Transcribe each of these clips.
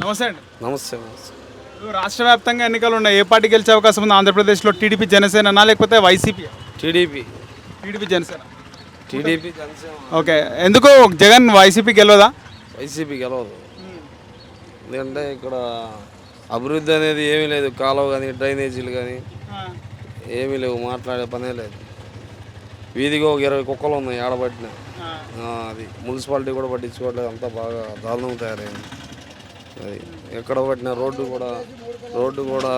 నమస్తే అండి. నమస్తే రాష్ట్ర వ్యాప్తంగా ఎన్నికలు ఉన్నాయి ఏ పార్టీ గెలిచే అవకాశం ఉంది? ఆంధ్రప్రదేశ్లో టీడీపీ జనసేన లేకపోతే YCP? TDP. TDP Janasena. TDP Janasena. Okay. ఎందుకు జగన్ వైసీపీ గెలవదా? వైసీపీ గెలవదు. ఎందుకంటే ఇక్కడ అభివృద్ధి అనేది ఏమీ లేదు. కాలువ కానీ డ్రైనేజీలు కానీ ఏమీ లేవు. మాట్లాడే పనే లేదు. వీధిగా ఒక ఇరవై కుక్కలు ఉన్నాయి ఆడబట్టిన. అది మున్సిపాలిటీ కూడా పట్టించుకోవట్లేదు. అంతా బాగా దారుణంగా తయారైంది. అది ఎక్కడ పట్టిన రోడ్డు కూడా రోడ్డు కూడా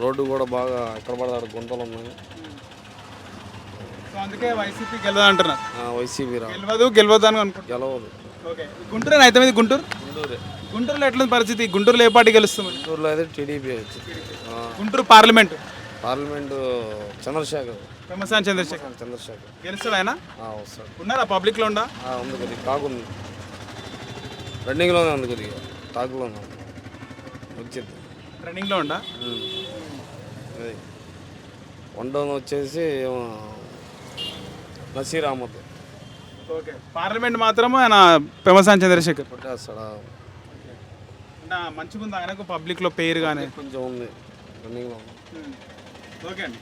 రోడ్డు కూడా బాగా ఎక్కడ పడతాడు గుంతలు ఉన్నాయి. సో అందుకే వైసీపీ గెలవదు అంటున్నారు. ఆ, వైసీపీ రా. గెలవదు గెలవదు అని అనుకుంటున్నారు. గెలవదు. ఓకే. గుంటూరు అయితే మీది గుంటూరు? గుంటూరే. గుంటూరులో పరిస్థితి? గుంటూరులో ఏ పార్టీ గెలుస్తుంది? గుంటూరులో అయితే TDP Guntur parliament? Parliament Chandrasekhar. Pemmasani Chandrasekhar. Chandrasekhar. గెలుస్తాడు ఆయన? ఉన్నారా? పబ్లిక్లో ఉందా కొద్దిగా రన్నింగ్లోనే ఉంది కొద్దిగా. టాక్లోనే ఉంది వచ్చింది రన్నింగ్లో ఉందా. అది. వన్ డౌన్ వచ్చేసి నసీర్ అహ్మద్ ఓకే. పార్లమెంట్ మాత్రం ఆయన పెమ్మసాని చంద్రశేఖర్? కొట్టేస్తాడా అంటే మంచిగా ఉంది ఆయనకు పబ్లిక్లో పేరు కానీ కొంచెం ఉంది. రన్నింగ్లో ఓకే అండి.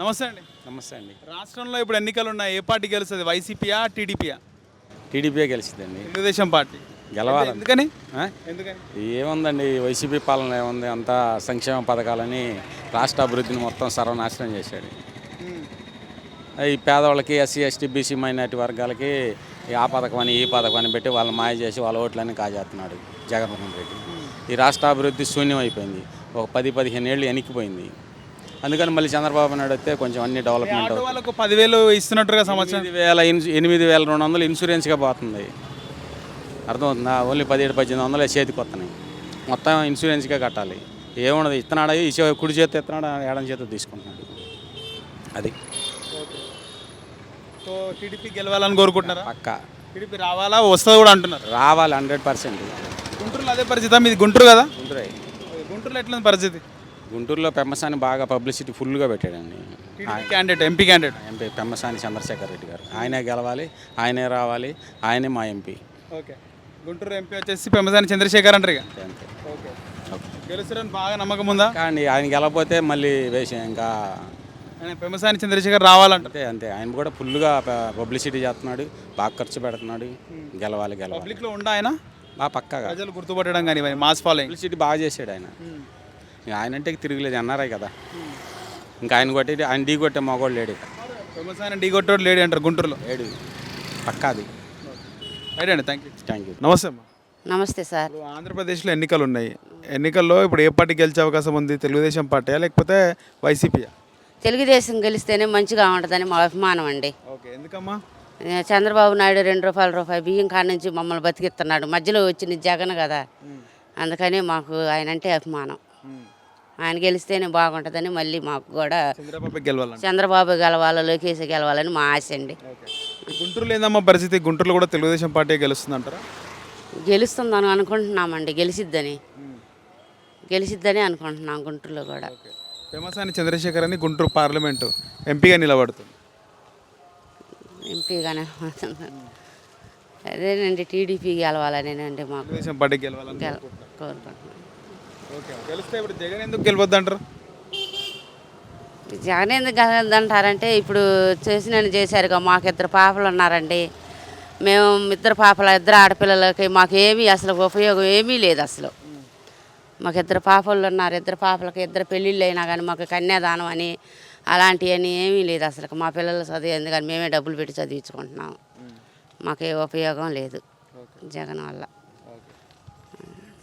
నమస్తే అండి. నమస్తే అండి. రాష్ట్రంలో ఇప్పుడు ఎన్నికలు ఉన్నాయి ఏ పార్టీ గెలుస్తుంది? వైసీపీయా టీడీపీయా? టీడీపీ గెలిచిందండి తెలుగుదేశం పార్టీ. గెలవాలి. ఎందుకని? ఏముందండి వైసీపీ పాలన ఏముంది? అంతా సంక్షేమ పథకాలని రాష్ట్ర అభివృద్ధిని మొత్తం సర్వనాశనం చేశాడు. ఈ పేదవాళ్ళకి ఎస్సీ ఎస్టీ బీసీ మైనార్టీ వర్గాలకి ఈ ఆ పథకం అని ఈ పథకం అని పెట్టి వాళ్ళని మాయ చేసి వాళ్ళ ఓట్లన్నీ కాజేస్తున్నాడు జగన్మోహన్ రెడ్డి. ఈ రాష్ట్ర అభివృద్ధి శూన్యం అయిపోయింది. ఒక పది పదిహేను ఏళ్ళు వెనక్కిపోయింది అందుకని మళ్ళీ చంద్రబాబు నాయుడు వస్తే కొంచెం అన్ని డెవలప్మెంట్ వాళ్ళకు పదివేలు ఇస్తున్నట్టుగా సంవత్సరం ఎనిమిది వేల ఎనిమిది వేల రెండు వందలు ఇన్సూరెన్స్గా పోతుంది. అర్థమవుతుందా. ఓన్లీ పదిహేడు పద్దెనిమిది వందలు చేతికి వస్తున్నాయి. మొత్తం ఇన్సూరెన్స్గా కట్టాలి. ఏమున్నది ఇస్తున్నాడా ఈ కుడి చేతి ఇస్తున్నాడా ఎడం చేతి తీసుకుంటున్నాడు. అది. సో టీడీపీ గెలవాలని కోరుకుంటున్నారా? పక్క. టీడీపీ రావాలా వస్తుంది కూడా అంటున్నారు? రావాలి హండ్రెడ్ పర్సెంట్. గుంటూరులో అదే పరిస్థితి మీది గుంటూరు కదా? గుంటూరు. గుంటూరులో ఎట్లుంది పరిస్థితి? గుంటూరులో పెమ్మసాని బాగా పబ్లిసిటీ ఫుల్గా పెట్టాడండి. Candidate MP candidate. MP Pemmasani Chandrasekhar Reddy గారు. ఆయనే గెలవాలి ఆయనే రావాలి ఆయనే మా ఎంపీ. ఓకే. గుంటూరు ఎంపీ వచ్చేసి పెమ్మసాని చంద్రశేఖర్ అంటారు ఇక. ఓకే. గెలుస్తారని బాగా నమ్మకం ఉందా? కానీ ఆయన గెలకపోతే మళ్ళీ వేసి ఇంకా ఆయన పెమ్మసాని చంద్రశేఖర్ రావాలంటారు అంతే ఆయన కూడా ఫుల్గా పబ్లిసిటీ చేస్తున్నాడు బాగా ఖర్చు పెడుతున్నాడు. గెలవాలి గెలవాలి. పబ్లిక్లో ఉండా ఆయన? బాగా పక్కాగా. ప్రజలు గుర్తుపట్టడం కానీ మాస్ ఫాలోయింగ్. పబ్లిసిటీ బాగా చేశాడు ఆయన. ఇంకా ఆయన అంటే తిరగలేదు అన్నారే కదా. ఇంకా ఆయన కొట్టి ఆయన ఢీ కొట్టే మగవాడు లేడు ఇక. పెమ్మసాని ఢీ కొట్టోడు లేడీ అంటారు గుంటూరులో. లేడు. పక్కాది. రైట్ అండి థ్యాంక్ యూ థ్యాంక్ యూ నమస్తే అమ్మా. నమస్తే సార్. ఇప్పుడు ఆంధ్రప్రదేశ్లో ఎన్నికలు ఉన్నాయి. ఎన్నికల్లో ఇప్పుడు ఏ పార్టీ గెలిచే అవకాశం ఉంది తెలుగుదేశం పార్టీయా లేకపోతే వైసీపీయా? తెలుగుదేశం గెలిస్తేనే మంచిగా ఉంటుందని మా అభిమానం అండి. ఓకే ఎందుకమ్మా? ఏ, చంద్రబాబు నాయుడు రెండు రూపాయల రూపాయి బియ్యం కాడ నుంచి మమ్మల్ని బతికిస్తున్నాడు. మధ్యలో వచ్చిన జగన్ కదా. అందుకని మాకు ఆయన అంటే అభిమానం. ఆయన గెలిస్తేనే బాగుంటుందని మళ్ళీ మాకు కూడా చంద్రబాబు గెలవాలి లోకేష్ గెలవాలని మా ఆశ అండి. గుంటూరులో ఏందమ్మా పరిస్థితి? గుంటూరులో కూడా తెలుగుదేశం పార్టీ గెలుస్తుంది అంటారా గెలుస్తుందని అనుకుంటున్నామండి గెలిసిద్దని గెలిసిద్దని అనుకుంటున్నాం గుంటూరులో కూడా. ఓకే. పెమసాని చంద్రశేఖర్ అని గుంటూరు పార్లమెంటు ఎంపీగా నిలబడుతుంది. ఎంపీగానే అదేనండి టీడీపీ గెలవాలనేనండి మాకు. తెలుగుదేశం పార్టీ గెలవాలని గెల కోరుకుంటున్నారు. కోరుకుంటున్నాం. ఓకే గెలిస్తే ఇప్పుడు జగన్ ఎందుకు గెలవద్దు అంటారు జగన్ ఎందుకు గెలవద్దంటారంటే ఇప్పుడు చేసిన చేశారుగా మాకు ఇద్దరు పాపలు ఉన్నారండి. మేము ఇద్దరు పాపల ఇద్దరు ఆడపిల్లలకి మాకు ఏమీ అసలు ఉపయోగం ఏమీ లేదు అసలు. మాకు ఇద్దరు పాపలు ఉన్నారు ఇద్దరు పాపలకి ఇద్దరు పెళ్ళిళ్ళు అయినా కానీ మాకు కన్యాదానం అని అలాంటివన్నీ ఏమీ లేదు అసలు. మా పిల్లలు చదివేందు కానీ మేమే డబ్బులు పెట్టి చదివించుకుంటున్నాం. మాకు ఏ ఉపయోగం లేదు జగన్ వల్ల.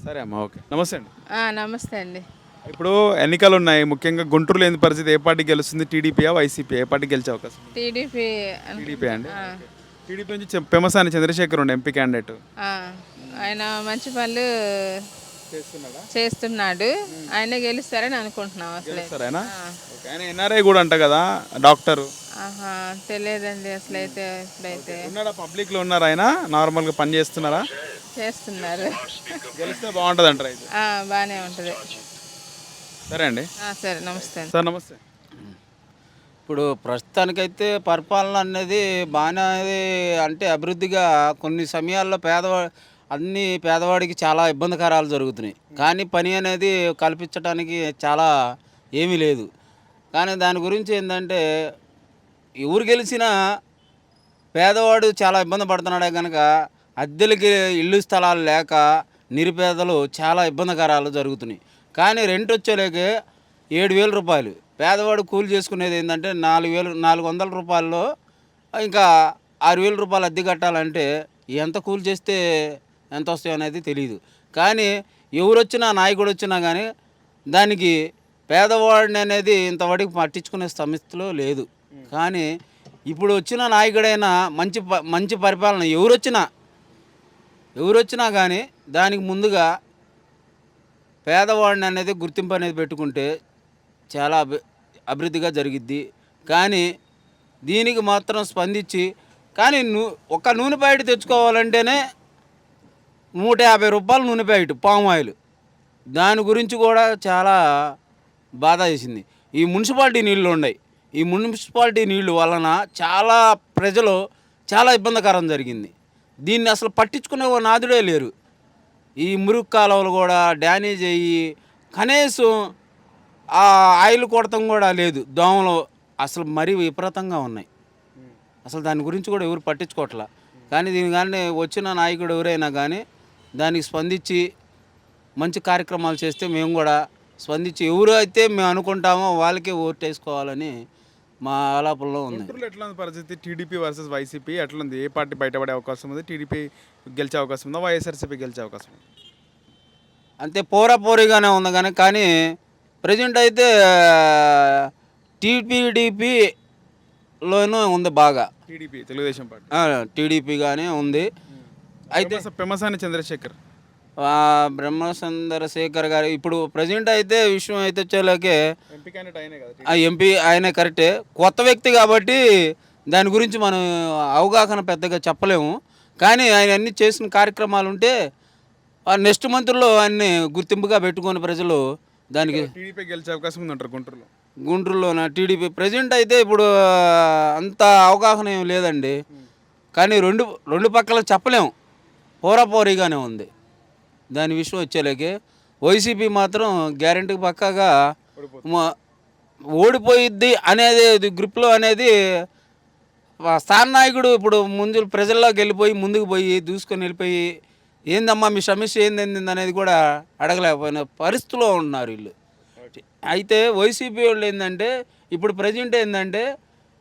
సరే అమ్మా ఓకే. నమస్తే అండి. నమస్తే అండి. ఇప్పుడు ఎన్నికలు ఉన్నాయి ముఖ్యంగా గుంటూరులో ఏంది పరిస్థితి? ఏ పార్టీ గెలుస్తుంది? టీడీపీయా వైసీపీ ఏ పార్టీ గెలిచే అవకాశం? టీడీపీ టీడీపీ అండి? టీడీపీ నుంచి పెమసాని చంద్రశేఖర్ ఉండే ఎంపీ క్యాండిడేట్. ఆయన మంచి పనులు చేస్తున్నాడా? ఆయన గెలుస్తారని అనుకుంటున్నాం అసలు. ఆయన ఎన్ఆర్ఐ కూడా అంట కదా డాక్టరు. ఆహా తెలియదండి అసలు అయితే ఇప్పుడైతే ఉన్నాడా? పబ్లిక్లో ఉన్నారు ఆయన? నార్మల్గా పని చేస్తున్నారా? చేస్తున్నారు. గెలిస్తే బాగుంటుంది అంటారు అయితే. ఆ, బాగానే ఉంటుంది. సరే అండి. ఆ, సరే నమస్తే అండి. సార్ నమస్తే. ఇప్పుడు ప్రస్తుతానికైతే పరిపాలన అనేది బాగానే అంటే అభివృద్ధిగా కొన్ని సమయాల్లో పేదవా అన్ని పేదవాడికి చాలా ఇబ్బందికరాలు జరుగుతున్నాయి. కానీ పని అనేది కల్పించడానికి చాలా ఏమీ లేదు. కానీ దాని గురించి ఏంటంటే ఎవరు గెలిచినా పేదవాడు చాలా ఇబ్బంది పడుతున్నాడే కనుక అద్దెలకి ఇల్లు స్థలాలు లేక నిరుపేదలు చాలా ఇబ్బందికరాలు జరుగుతున్నాయి. కానీ రెంట్ వచ్చేలేకే ఏడు వేల రూపాయలు. పేదవాడు కూలి చేసుకునేది ఏంటంటే నాలుగు వేలు నాలుగు వందల రూపాయల్లో ఇంకా ఆరు వేల రూపాయలు అద్దె కట్టాలంటే ఎంత కూలి చేస్తే ఎంత వస్తాయో అనేది తెలియదు కానీ ఎవరు వచ్చినా నాయకుడు వచ్చినా కానీ దానికి పేదవాడిని అనేది ఇంతవరకు పట్టించుకునే సమస్యలో లేదు. కానీ ఇప్పుడు వచ్చిన నాయకుడైనా మంచి ప- మంచి పరిపాలన ఎవరు వచ్చినా ఎవరు వచ్చినా కానీ దానికి ముందుగా పేదవాడిని అనేది గుర్తింపు అనేది పెట్టుకుంటే చాలా అభి అభివృద్ధిగా జరిగిద్ది. కానీ దీనికి మాత్రం స్పందించి కానీ నూ ఒక్క నూనె ప్యాకెట్ తెచ్చుకోవాలంటేనే నూట యాభై రూపాయలు నూనె ప్యాకెట్ పామ్ ఆయిల్. దాని గురించి కూడా చాలా బాధ వేసింది. ఈ మున్సిపాలిటీ నీళ్ళు ఉన్నాయి. ఈ మున్సిపాలిటీ నీళ్ళు వలన చాలా ప్రజలు చాలా ఇబ్బందికరం జరిగింది. దీన్ని అసలు పట్టించుకునే నాదుడే లేరు. ఈ మురుగు కాలువలు కూడా డ్యామేజ్ అయ్యి కనీసం ఆ ఆయిల్ కొడతం కూడా లేదు. దోమలు అసలు మరీ విపరీతంగా ఉన్నాయి. అసలు దాని గురించి కూడా ఎవరు పట్టించుకోవట్లా. కానీ దీని కానీ వచ్చిన నాయకుడు ఎవరైనా కానీ దానికి స్పందించి మంచి కార్యక్రమాలు చేస్తే మేము కూడా స్పందించి ఎవరు అయితే మేము అనుకుంటామో వాళ్ళకే ఓటు వేసుకోవాలని మా ఆలాపంలో ఉంది గుంటూరులో ఎట్లా ఉంది పరిస్థితి? టీడీపీ వర్సెస్ వైసీపీ ఎట్లా ఉంది ఏ పార్టీ బయటపడే అవకాశం ఉంది? టీడీపీ గెలిచే అవకాశం ఉందా? వైఎస్ఆర్సీపీ గెలిచే అవకాశం ఉంది? అంతే పోరా పోరీగానే ఉంది కానీ కానీ ప్రజెంట్ అయితే టీపీడీపీలోనూ ఉంది బాగా. TDP Telugu Desam party. టీడీపీగానే ఉంది. అయితే పెమస- పెమసాని చంద్రశేఖర్. బ్రహ్మసుందర శేఖర్ గారు ఇప్పుడు ప్రజెంట్ అయితే విషయం అయితే వచ్చేలాకే ఎంపీ క్యాండిడేట్ అయినే కదా ఆ ఎంపీ ఆయనే కరెక్టే కొత్త వ్యక్తి కాబట్టి దాని గురించి మనం అవగాహన పెద్దగా చెప్పలేము. కానీ ఆయన అన్ని చేసిన కార్యక్రమాలు ఉంటే నెక్స్ట్ మంత్లో ఆయన్ని గుర్తింపుగా పెట్టుకొని ప్రజలు దానికి టీడీపీ గెలిచే అవకాశం ఉంది అంటారు గుంటూరులో. గుంటూరులోన? టీడీపీ ప్రజెంట్ అయితే ఇప్పుడు అంత అవగాహన ఏం లేదండి. కానీ రెండు రెండు పక్కల చెప్పలేము. పోరాపోరీగానే ఉంది. దాని విషయం వచ్చేలాగే వైసీపీ మాత్రం గ్యారంటీ పక్కాగా ఓడిపోయిద్ది అనేది ఇది గ్రూప్లో అనేది స్థాన నాయకుడు ఇప్పుడు ముందు ప్రజల్లోకి వెళ్ళిపోయి ముందుకు పోయి దూసుకొని వెళ్ళిపోయి ఏందమ్మా మీ సమస్య ఏంది అనేది కూడా అడగలేకపోయిన పరిస్థితిలో ఉన్నారు వీళ్ళు. అయితే వైసీపీ వాళ్ళు ఏంటంటే ఇప్పుడు ప్రజెంట్ ఏంటంటే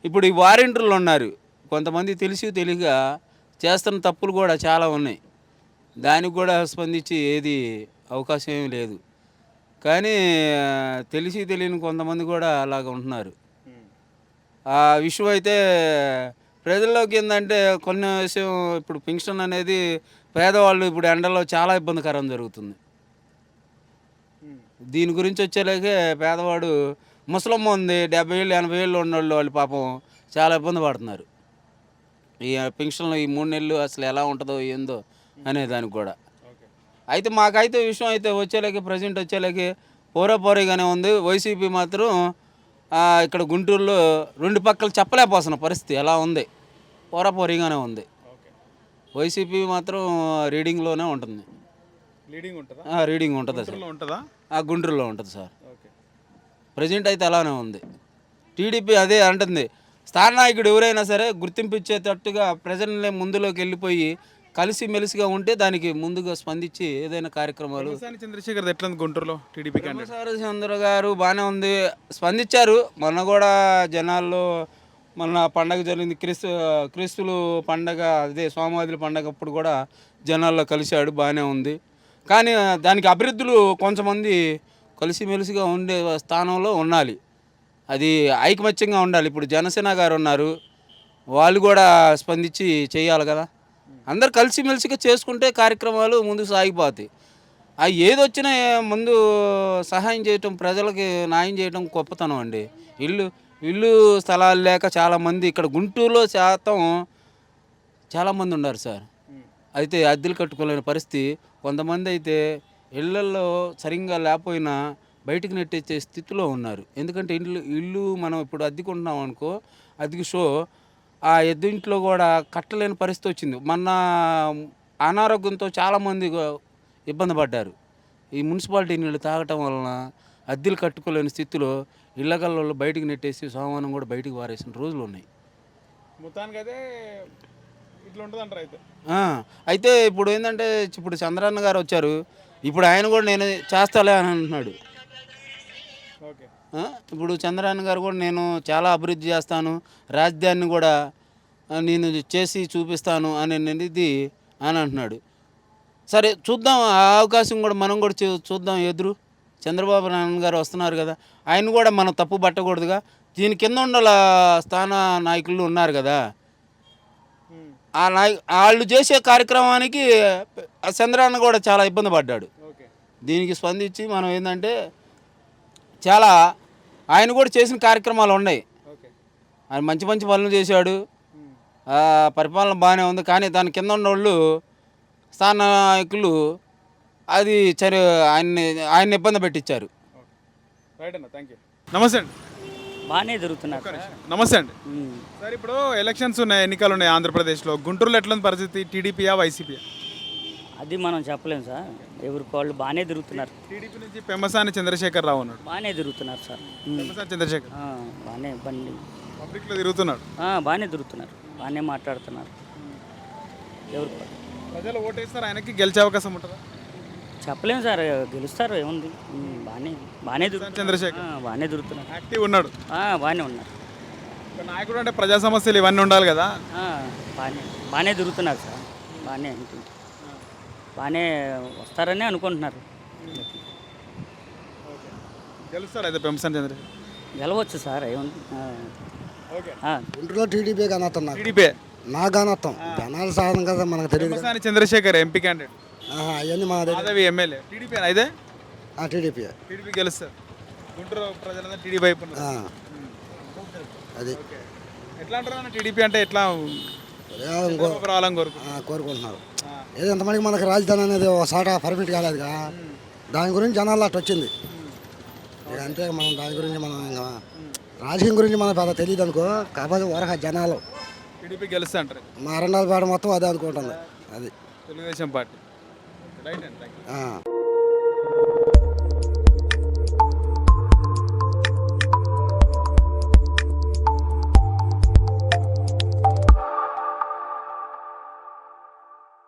ఇప్పుడు ఈ వారెంటర్లు ఉన్నారు. కొంతమంది తెలిసి తెలియక చేస్తున్న తప్పులు కూడా చాలా ఉన్నాయి. దానికి కూడా స్పందించి ఏది అవకాశం ఏమీ లేదు. కానీ తెలిసి తెలియని కొంతమంది కూడా అలాగ ఉంటున్నారు. ఆ విషయం అయితే ప్రజల్లోకి ఏంటంటే కొన్ని విషయం ఇప్పుడు పెన్షన్ అనేది పేదవాళ్ళు ఇప్పుడు ఎండలో చాలా ఇబ్బందికరం జరుగుతుంది. దీని గురించి వచ్చేలాగే పేదవాడు ముసలమ్మ ఉంది డెబ్బై ఏళ్ళు ఎనభై ఏళ్ళు ఉన్నోళ్ళు వాళ్ళు పాపం చాలా ఇబ్బంది పడుతున్నారు. ఈ పెన్షన్లో ఈ మూడు నెలలు అసలు ఎలా ఉంటుందో ఏందో అనే దానికి కూడా. అయితే మాకైతే విషయం అయితే వచ్చేలాగే ప్రజెంట్ వచ్చేలాగే పోరాపోరీగానే ఉంది. వైసీపీ మాత్రం ఇక్కడ గుంటూరులో రెండు పక్కలు చెప్పలేకపోతున్న పరిస్థితి ఎలా ఉంది? పోరాపోరీగానే ఉంది. వైసీపీ మాత్రం రీడింగ్లోనే ఉంటుంది. రీడింగ్ ఉంటుంది సార్. గుంటూరులో ఉంటుందా? ఆ, గుంటూరులో ఉంటుంది సార్. ప్రజెంట్ అయితే అలానే ఉంది. టీడీపీ అదే అంటుంది. స్థాన నాయకుడు ఎవరైనా సరే గుర్తింపు ఇచ్చేటట్టుగా ప్రజల్ని ముందులోకి వెళ్ళిపోయి కలిసి మెలిసిగా ఉంటే దానికి ముందుగా స్పందించి ఏదైనా కార్యక్రమాలు చంద్రశేఖర్ ఎట్లా గుంటూరులో టీడీపీ చంద్ర గారు బాగానే ఉంది. స్పందించారు. మొన్న కూడా జనాల్లో మొన్న పండగ జరిగింది. క్రీస్తు క్రీస్తులు పండగ అదే సోమవాదుల పండగ అప్పుడు కూడా జనాల్లో కలిశాడు. బాగానే ఉంది. కానీ దానికి అభివృద్ధులు కొంతమంది కలిసిమెలిసిగా ఉండే స్థానంలో ఉండాలి. అది ఐకమత్యంగా ఉండాలి. ఇప్పుడు జనసేన గారు ఉన్నారు. వాళ్ళు కూడా స్పందించి చేయాలి కదా? అందరు కలిసిమెలిసిగా చేసుకుంటే కార్యక్రమాలు ముందుకు సాగిపోతాయి. ఆ ఏది వచ్చినా ముందు సహాయం చేయటం ప్రజలకి న్యాయం చేయటం గొప్పతనం అండి. ఇల్లు ఇల్లు స్థలాలు లేక చాలామంది ఇక్కడ గుంటూరులో శాతం చాలామంది ఉన్నారు సార్. అయితే అద్దెలు కట్టుకోలేని పరిస్థితి. కొంతమంది అయితే ఇళ్ళల్లో సరిగ్గా లేకపోయినా బయటికి నెట్టేసే స్థితిలో ఉన్నారు. ఎందుకంటే ఇల్లు ఇల్లు మనం ఇప్పుడు అద్దెకుంటున్నాం అనుకో అద్దెకి షో ఆ ఎద్దింట్లో కూడా కట్టలేని పరిస్థితి వచ్చింది. మొన్న అనారోగ్యంతో చాలామంది ఇబ్బంది పడ్డారు. ఈ మున్సిపాలిటీ నీళ్ళు తాగటం వలన అద్దెలు కట్టుకోలేని స్థితిలో ఇళ్ళకల్లో బయటికి నెట్టేసి సోమవారం కూడా బయటికి పారేసిన రోజులు ఉన్నాయి. మొత్తానికైతే అయితే. ఇప్పుడు ఏంటంటే ఇప్పుడు చంద్రన్న గారు వచ్చారు. ఇప్పుడు ఆయన కూడా నేను చేస్తాలే అని అంటున్నాడు. ఓకే. ఇప్పుడు చంద్రన్న గారు కూడా నేను చాలా అభివృద్ధి చేస్తాను రాజధానిని కూడా నేను చేసి చూపిస్తాను అని అనేది అని అంటున్నాడు. సరే చూద్దాం ఆ అవకాశం కూడా మనం కూడా చూ- చూద్దాం ఎదురు. చంద్రబాబు నాయుడు గారు వస్తున్నారు కదా ఆయన కూడా మనం తప్పు పట్టకూడదుగా. దీని కింద ఉండాల స్థాన నాయకులు ఉన్నారు కదా. ఆ నాయ వాళ్ళు చేసే కార్యక్రమానికి ఆ చంద్రన్న కూడా చాలా ఇబ్బంది పడ్డాడు. దీనికి స్పందించి మనం ఏంటంటే చాలా ఆయన కూడా చేసిన కార్యక్రమాలు ఉన్నాయి. ఓకే. ఆయన మంచి మంచి పనులు చేశాడు. ఆ, పరిపాలన బాగానే ఉంది. కానీ దాని కింద ఉన్న వాళ్ళు స్థాన నాయకులు అది చర్య ఆయన్ని ఆయన్ని ఇబ్బంది పెట్టించారు రైట్ అన్న థ్యాంక్ యూ నమస్తే అండి. బాగానే నిమిషం. నమస్తే అండి. సార్ ఇప్పుడు ఎలక్షన్స్ ఉన్నాయి ఎన్నికలు ఉన్నాయి ఆంధ్రప్రదేశ్లో. గుంటూరులో ఎట్లుంది పరిస్థితి? టీడీపీయా వైసీపీయా? అది మనం చెప్పలేం సార్. ఎవరికి వాళ్ళు బాగానే దొరుకుతున్నారు టీడీపీ నుంచి పెమ్మసాని చంద్రశేఖర్ రావు ఉన్నాడు. బాగానే దొరుకుతున్నారు సార్. పెమ్మసాని చంద్రశేఖర్. ఆ, బాగానే బండి. పబ్లిక్లో తిరుగుతున్నాడు. ఆ, బాగానే దొరుకుతున్నారు బాగానే మాట్లాడుతున్నారు. వాళ్ళు. ప్రజలు ఓటేస్తారు ఆయనకి గెలిచే అవకాశం ఉంటుందా? చెప్పలేం సార్ గెలుస్తారు ఏముంది? ఉమ్, బాగానే బాగానే దొరుకుతున్నారు చంద్రశేఖర్. ఆ, బాగానే దొరుకుతున్నారు యాక్టివ్ ఉన్నాడు. ఆ, బాగానే ఉన్నారు. ఒక నాయకుడు అంటే ప్రజా సమస్యలు ఇవన్నీ ఉండాలి కదా. ఆ, బాగానే బాగానే దొరుకుతున్నారు సార్. బాగానే అనుకుంటా బాగానే వస్తారని అనుకుంటున్నారు. గెలుస్తాడు అయితే చంద్రశేఖర్ గెలవచ్చు సార్ గుంటూరులో టీడీపీ గణతం టీడీపీ? నా గణతం జనాల సాధన కదా మనకు తెలియదు. Chandrasekhar MP candidate. అవన్నీ మాధవి ఎమ్మెల్యే. టీడీపీ అయితే? ఆ, టీడీపీ. టీడీపీ గెలుస్తారు. గుంటూరు ప్రజలందరూ టీడీపీ. అది. ఓకే. ఎట్లా అంటారు టీడీపీ అంటే ఎట్లా రావాలని కోరుకుంటున్నారు. ఏదో ఎంతమందికి మనకి రాజధాని అనేది ఒక సాట పర్మిట్ కాలేదుగా. దాని గురించి జనాలు అట్టు వచ్చింది. అంతే మనం దాని గురించి మనం ఇంకా రాజకీయం గురించి మనకు పెద్ద తెలియదు అనుకో కాకపోతే వరక జనాలు. టీడీపీ గెలుస్తా అంటారు మా రెండాల పేడ మొత్తం అదే అనుకుంటుంది. అది. తెలుగుదేశం పార్టీ. రైట్ అండి.